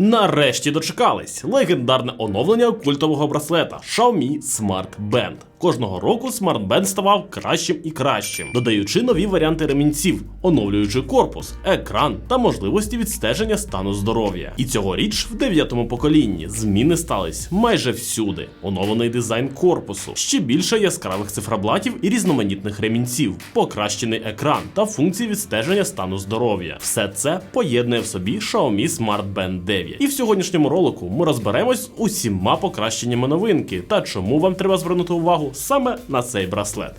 Нарешті дочекались легендарне оновлення культового браслета Xiaomi Smart Band. Кожного року Band ставав кращим і кращим, додаючи нові варіанти ремінців, оновлюючи корпус, екран та можливості відстеження стану здоров'я. І цьогоріч в дев'ятому поколінні зміни стались майже всюди. Оновлений дизайн корпусу, ще більше яскравих цифроблатів і різноманітних ремінців, покращений екран та функції відстеження стану здоров'я. Все це поєднує в собі Xiaomi Smart Band 9. І в сьогоднішньому ролику ми розберемось з усіма покращеннями новинки та чому вам треба звернути увагу саме на цей браслет.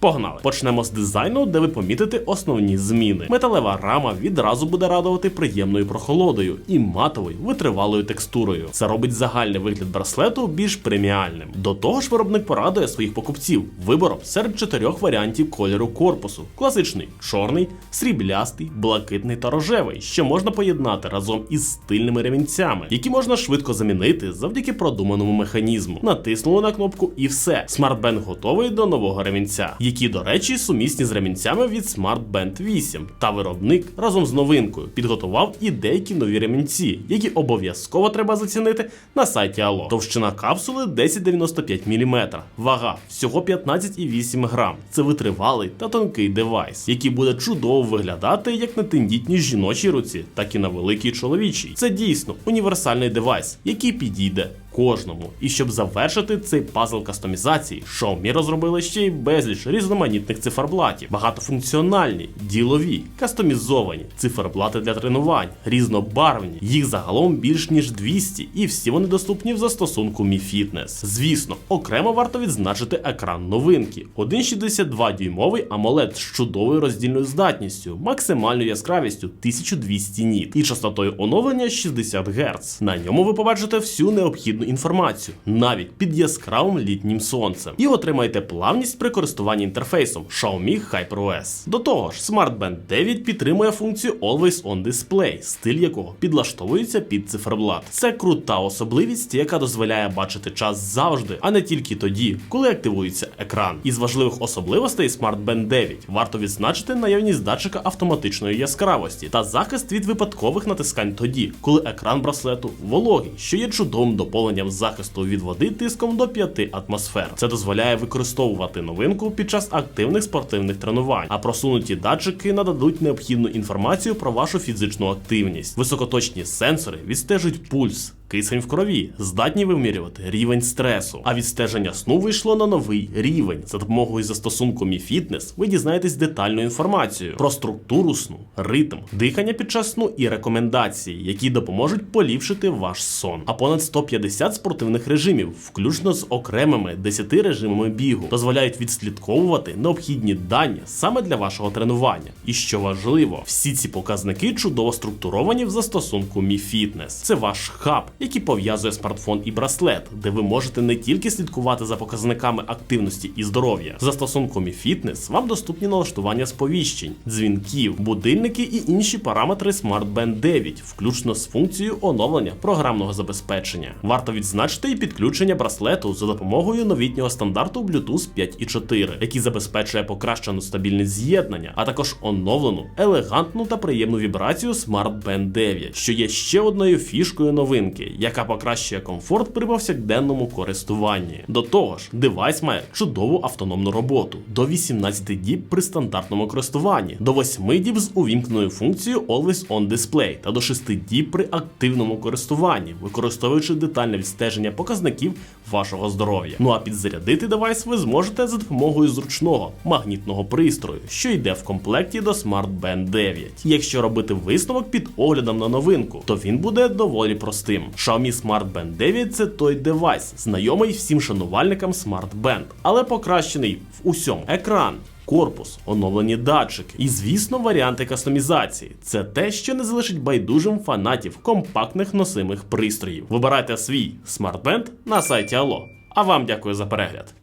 Погнали! Почнемо з дизайну, де ви помітите основні зміни. Металева рама відразу буде радувати приємною прохолодою і матовою витривалою текстурою. Це робить загальний вигляд браслету більш преміальним. До того ж, виробник порадує своїх покупців вибором серед чотирьох варіантів кольору корпусу: класичний, чорний, сріблястий, блакитний та рожевий, що можна поєднати разом із стильними ремінцями, які можна швидко замінити завдяки продуманому механізму. Натиснули на кнопку і все. SmartBand готовий до нового ремінця які, до речі, сумісні з ремінцями від Smart Band 8. Та виробник разом з новинкою підготував і деякі нові ремінці, які обов'язково треба зацінити на сайті Allo. Товщина капсули 1095 мм, вага всього 15,8 грам. Це витривалий та тонкий девайс, який буде чудово виглядати як на тендітній жіночій руці, так і на великій чоловічій. Це дійсно універсальний девайс, який підійде кожному. І щоб завершити цей пазл кастомізації, Xiaomi розробили ще й безліч різноманітних циферблатів, багатофункціональні, ділові, кастомізовані, циферблати для тренувань, різнобарвні. Їх загалом більш ніж 200, і всі вони доступні в застосунку Mi Fitness. Звісно, окремо варто відзначити екран новинки: 1,62 дюймовий AMOLED з чудовою роздільною здатністю, максимальною яскравістю 1200 ніт і частотою оновлення 60 Гц. На ньому ви побачите всю необхідну інформацію, навіть під яскравим літнім сонцем, і отримаєте плавність при користуванні інтерфейсом Xiaomi HyperOS. До того ж, Smart Band 9 підтримує функцію Always On Display, стиль якого підлаштовується під циферблат. Це крута особливість, яка дозволяє бачити час завжди, а не тільки тоді, коли активується екран. Із важливих особливостей Smart Band 9 варто відзначити наявність датчика автоматичної яскравості та захист від випадкових натискань тоді, коли екран браслету вологий, що є чудовим доповненням захисту від води тиском до 5 атмосфер. Це дозволяє використовувати новинку під час активних спортивних тренувань, а просунуті датчики нададуть необхідну інформацію про вашу фізичну активність. Високоточні сенсори відстежують пульс. Кисень в крові здатні вимірювати рівень стресу. А відстеження сну вийшло на новий рівень. За допомогою застосунку Mi Fitness ви дізнаєтесь детальну інформацію про структуру сну, ритм, дихання під час сну і рекомендації, які допоможуть поліпшити ваш сон. А понад 150 спортивних режимів, включно з окремими 10 режимами бігу, дозволяють відслідковувати необхідні дані саме для вашого тренування. І що важливо, всі ці показники чудово структуровані в застосунку Mi Fitness. Це ваш хаб, який пов'язує смартфон і браслет, де ви можете не тільки слідкувати за показниками активності і здоров'я. В застосунку Mi Fitness вам доступні налаштування сповіщень, дзвінків, будильники і інші параметри Smart Band 9, включно з функцією оновлення програмного забезпечення. Варто відзначити і підключення браслету за допомогою новітнього стандарту Bluetooth 5.4, який забезпечує покращену стабільність з'єднання, а також оновлену, елегантну та приємну вібрацію Smart Band 9, що є ще одною фішкою новинки, яка покращує комфорт при повсякденному користуванні. До того ж, девайс має чудову автономну роботу до 18 діб при стандартному користуванні, до 8 діб з увімкненою функцією Always On Display та до 6 діб при активному користуванні, використовуючи детальне відстеження показників вашого здоров'я. Ну а підзарядити девайс ви зможете за допомогою зручного магнітного пристрою, що йде в комплекті до Smart Band 9. Якщо робити висновок під оглядом на новинку, то він буде доволі простим. Xiaomi Smart Band 9 це той девайс, знайомий всім шанувальникам Smart Band, але покращений в усьому екран. Корпус, оновлені датчики і, звісно, варіанти кастомізації. Це те, що не залишить байдужим фанатів компактних носимих пристроїв. Вибирайте свій Band на сайті Allo. А вам дякую за перегляд.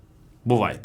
Бувайте!